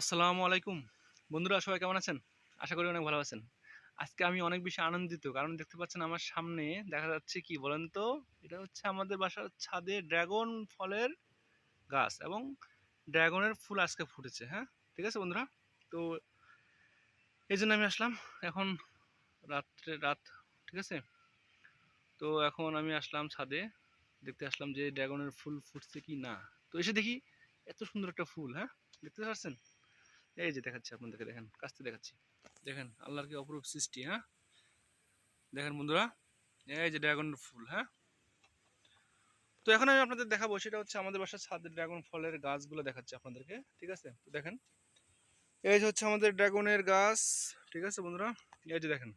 আসসালামু আলাইকুম। বন্ধুরা, সবাই কেমন আছেন? আশা করি অনেক ভালো আছেন। আজকে আমি অনেক বেশি আনন্দিত, কারণ দেখতে পাচ্ছেন আমার সামনে দেখা যাচ্ছে কি বলেন তো? এটা হচ্ছে আমাদের বাসার ছাদে ড্রাগন ফলের গাছ এবং ড্রাগনের ফুল আজকে ফুটেছে হ্যাঁ? ঠিক আছে বন্ধুরা? তো এই জন্য আমি আসলাম। এখন রাত্রে, রাত, ঠিক আছে? তো এখন আমি আসলাম ছাদে, দেখতে আসলাম যে ড্রাগনের ফুল ফুটছে কি না। তো এসে দেখি এত সুন্দর একটা ফুল হ্যাঁ? দেখতে পাচ্ছেন? এই যে দেখাচ্ছি আপনাদেরকে, দেখেন কাছতে দেখাচ্ছি। দেখেন, আল্লাহর কি অপরূপ সৃষ্টি হ্যাঁ? দেখেন বন্ধুরা, এই যে ড্রাগন ফুল হ্যাঁ? তো এখন আমি আপনাদের দেখাবো, সেটা হচ্ছে আমাদের বাসার ছাদের ড্রাগন ফলের গাছগুলো দেখাচ্ছি আপনাদেরকে, ঠিক আছে? তো দেখেন, এই যে হচ্ছে আমাদের ড্রাগনের গাছ, ঠিক আছে বন্ধুরা? এই যে দেখেন,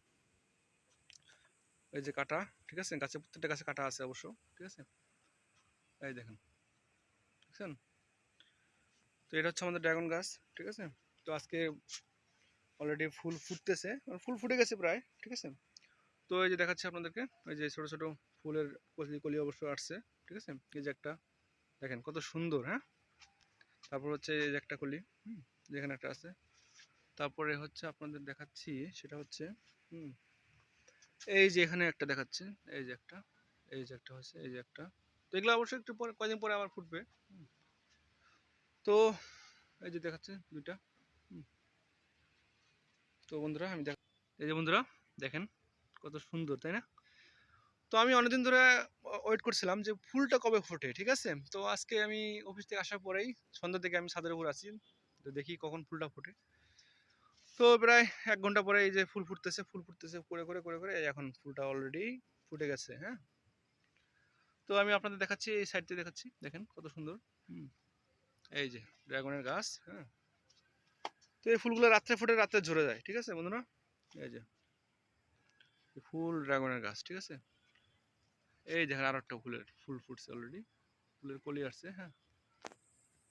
এই যে কাটা, ঠিক আছে? গাছে, প্রত্যেকটা গাছে কাটা আছে অবশ্য, ঠিক আছে? এই দেখেন, দেখছেন? তো এটা হচ্ছে আমাদের ড্রাগন গাছ, ঠিক আছে? তো আজকে অলরেডি ফুল ফুটতেছে মানে ফুল ফুটে গেছে প্রায়, ঠিক আছে? তো এই যে দেখাচ্ছি আপনাদেরকে, এই যে ছোটো ছোটো ফুলের কলি কলি অবশ্য আসছে, ঠিক আছে? এই যে একটা, দেখেন কত সুন্দর হ্যাঁ? তারপর হচ্ছে এই যে একটা কলি, হুম, যেখানে একটা আছে। তারপরে হচ্ছে আপনাদের দেখাচ্ছি, সেটা হচ্ছে, হুম, এই যে এখানে একটা দেখাচ্ছে, এই যে একটা, এই যে একটা হচ্ছে এই যে একটা। তো এগুলো অবশ্যই একটু পরে, কয়দিন পরে আবার ফুটবে তো এই যে দেখাচ্ছে দুইটা। তো বন্ধুরা, আমি দেখ এই যে বন্ধুরা, দেখেন কত সুন্দর, তাই না? তো আমি অনেকদিন ধরে ওয়েট করছিলাম যে ফুলটা কবে ফোটে, ঠিক আছে? তো আজকে আমি অফিস থেকে আসার পরেই সন্ধ্যা থেকে আমি ছাদের উপর আছি, তো দেখি কখন ফুলটা ফোটে। তো প্রায় এক ঘণ্টা পরে এই যে ফুল ফুটতেছে ফুল ফুটতেছে, করে করে করে করে এখন ফুলটা অলরেডি ফুটে গেছে হ্যাঁ? তো আমি আপনাদের দেখাচ্ছি, এই সাইডতে দেখাচ্ছি, দেখেন কত সুন্দর, হুম। এই যে ড্রাগনের গাছ হ্যাঁ? তো এই ফুলগুলো রাত্রে ফুটে রাত্রে ঝরে যায়, ঠিক আছে বন্ধুরা? এই যে ফুল ড্রাগনের গাছ, ঠিক আছে? এই দেখেন আর একটা ফুলের ফুল ফুটছে অলরেডি ফুলের কলি আসছে হ্যাঁ?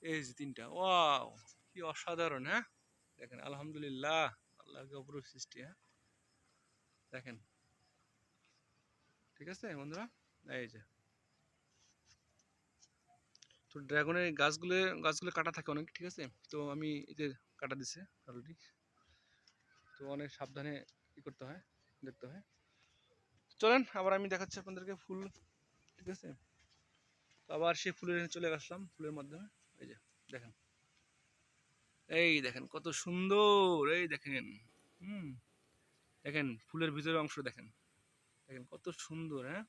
এই যে তিনটা, ওয়াও, কি অসাধারণ হ্যাঁ? দেখেন, আলহামদুলিল্লাহ, আল্লাহকে অপরূপ সৃষ্টি হ্যাঁ? দেখেন, ঠিক আছে বন্ধুরা? এই যে তো ড্রাগনের গাছগুলো গাছগুলো কাটা থাকে অনেক, ঠিক আছে? তো আমি যে কাটা দিছে অলরেডি তো অনেক সাবধানে ই করতে হয়, দেখতে হয়। চলেন, আবার আমি দেখাচ্ছি আপনাদেরকে ফুল, ঠিক আছে? তো আবার সেই ফুলের চলে আসলাম, ফুলের মাধ্যমে। এই যে, দেখেন। এই দেখেন, কত সুন্দর, এই দেখেন। হুম, দেখেন, ফুলের ভিতরের অংশ দেখেন। দেখেন, কত সুন্দর হ্যাঁ?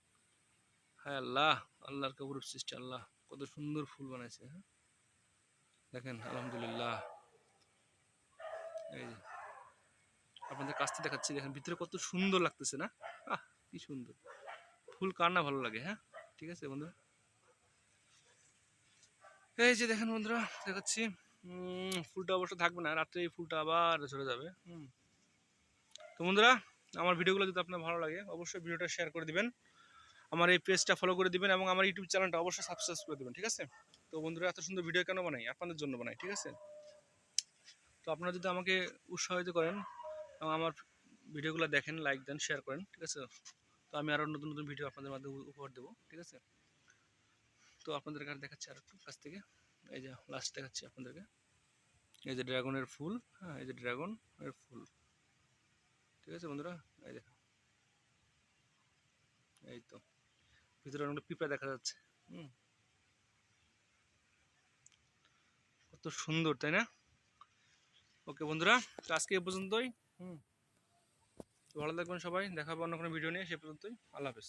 হ্যাঁ আল্লাহ, আল্লাহর কবরূপ সৃষ্টি, আল্লাহ। কত সুন্দর ফুল বানাইছে হ্যাঁ? দেখেন, আলহামদুলিল্লাহ। এই যে, আপনাদের কাছ দেখাচ্ছি, দেখেন, ভিতরে কত সুন্দর লাগতেছে না? আহ, কি সুন্দর। ফুল কার না ভালো লাগে হ্যাঁ? ঠিক আছে, বন্ধুরা? এই যে, দেখেন, বন্ধুরা, দেখাচ্ছি। ফুলটা অবশ্য থাকবে না, রাত্রে এই ফুলটা আবার ঝরে যাবে, হুম। তো বন্ধুরা, আমার ভিডিওগুলো যদি আপনার ভালো লাগে, অবশ্যই ভিডিওটা শেয়ার করে দিবেন। আমার এই পেজটা ফলো করে দিবেন এবং আমার ইউটিউব চ্যানেলটা অবশ্যই সাবস্ক্রাইব করে দেবেন, ঠিক আছে? তো বন্ধুরা, এত সুন্দর ভিডিও কেন বানাই? আপনাদের জন্য বানাই, ঠিক আছে? তো আপনারা যদি আমাকে উৎসাহিত করেন এবং আমার ভিডিওগুলো দেখেন লাইক দেন শেয়ার করেন, ঠিক আছে? তো আমি আরও নতুন নতুন ভিডিও আপনাদের মাধ্যমে উপহার দেবো, ঠিক আছে? তো আপনাদের কাছে দেখাচ্ছি আর একটু কাছ থেকে। এই যে লাস্ট দেখাচ্ছি আপনাদেরকে। এই যে ড্রাগনের ফুল হ্যাঁ এই যে ড্রাগন এর ফুল, ঠিক আছে বন্ধুরা? এই দেখো। এই তো। ভিতরে অনেক পিঁপড়া দেখা যাচ্ছে। কত সুন্দর, তাই না? ওকে বন্ধুরা আজকে এ পর্যন্তই। হুম। ভালো থাকবেন সবাই দেখাবো অন্য কোনো ভিডিও নিয়ে, সে পর্যন্তই। আল্লাহ হাফেজ।